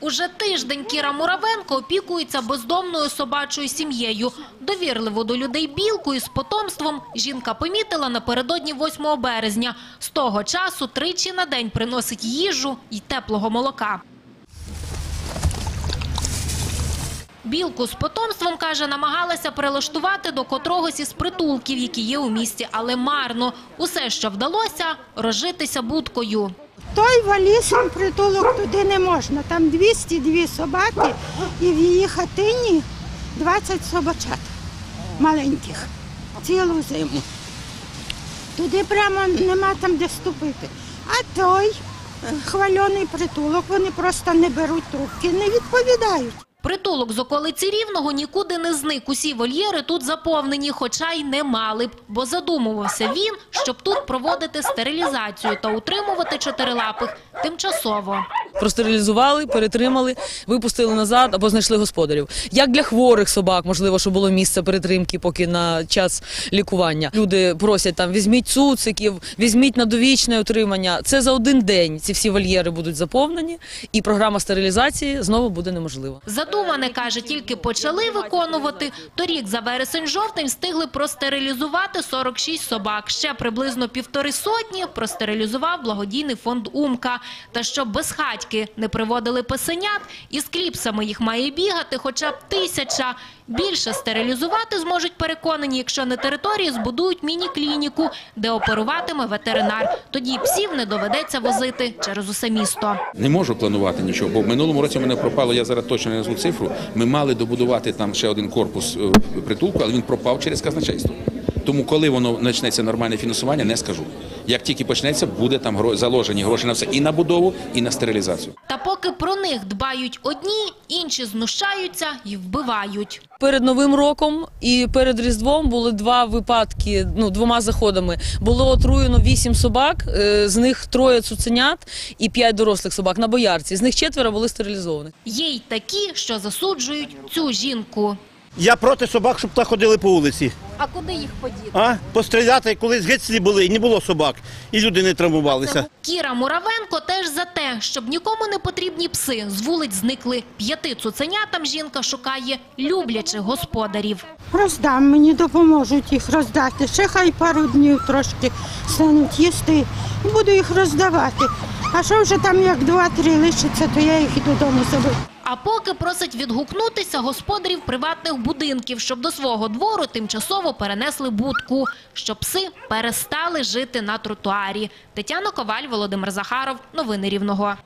Уже тиждень Кіра Муравенко опікується бездомною собачою сім'єю. Довірливу до людей білку із потомством жінка помітила напередодні 8 березня. З того часу тричі на день приносить їжу і теплого молока. Білку з потомством, каже, намагалася прилаштувати до котрогось із притулків, які є у місті, але марно. Усе, що вдалося – розжитися будкою. Той валісом притулок туди не можна. Там 202 собаки і в її хатині 20 собачат маленьких цілу зиму. Туди прямо нема там де ступити. А той е, хвальоний притулок, вони просто не беруть трубки, не відповідають. Притулок з околиці Рівного нікуди не зник. Усі вольєри тут заповнені, хоча й не мали б. Бо задумувався він, щоб тут проводити стерилізацію та утримувати чотирилапих тимчасово. Простерилізували, перетримали, випустили назад або знайшли господарів. Як для хворих собак, можливо, щоб було місце перетримки, поки на час лікування. Люди просять там візьміть цуциків, візьміть на довічне утримання. Це за один день. Ці всі вольєри будуть заповнені, і програма стерилізації знову буде неможлива. Задумане, каже, тільки почали виконувати. Торік за вересень-жовтень встигли простерилізувати 46 собак. Ще приблизно півтори сотні простерилізував благодійний фонд «Умка». Та що щоб безхатьки не приводили песенят, із кліпсами їх має бігати хоча б тисяча. Більше стерилізувати зможуть переконані, якщо на території збудують міні-клініку, де оперуватиме ветеринар. Тоді псів не доведеться возити через усе місто. Не можу планувати нічого, бо минулому році в мене пропало, я зараз точно не назву цифру. Ми мали добудувати там ще один корпус е, притулку, але він пропав через казначейство. Тому, коли воно почнеться нормальне фінансування, не скажу. Як тільки почнеться, буде там заложені гроші на все і на будову, і на стерилізацію. Та поки про них дбають одні, інші знущаються і вбивають. Перед новим роком і перед різдвом були два випадки. Ну двома заходами було отруєно вісім собак. е, З них троє цуценят і п'ять дорослих собак на боярці. З них четверо були стерилізовані. Є й такі, що засуджують цю жінку. Я проти собак, щоб так ходили по вулиці. А куди їх подіти? А? Постріляти, колись геть були, і не було собак, і люди не травмувалися. Кіра Муравенко теж за те, щоб нікому не потрібні пси з вулиць зникли. П'яти цуценятам жінка шукає люблячих господарів. Роздам, мені допоможуть їх роздати. Ще хай пару днів трошки стануть їсти і буду їх роздавати. А що вже там як два-три лишиться, то я їх і додому заберу. А поки просить відгукнутися господарів приватних будинків, щоб до свого двору тимчасово перенесли будку, щоб пси перестали жити на тротуарі. Тетяна Коваль, Володимир Захаров. Новини Рівного.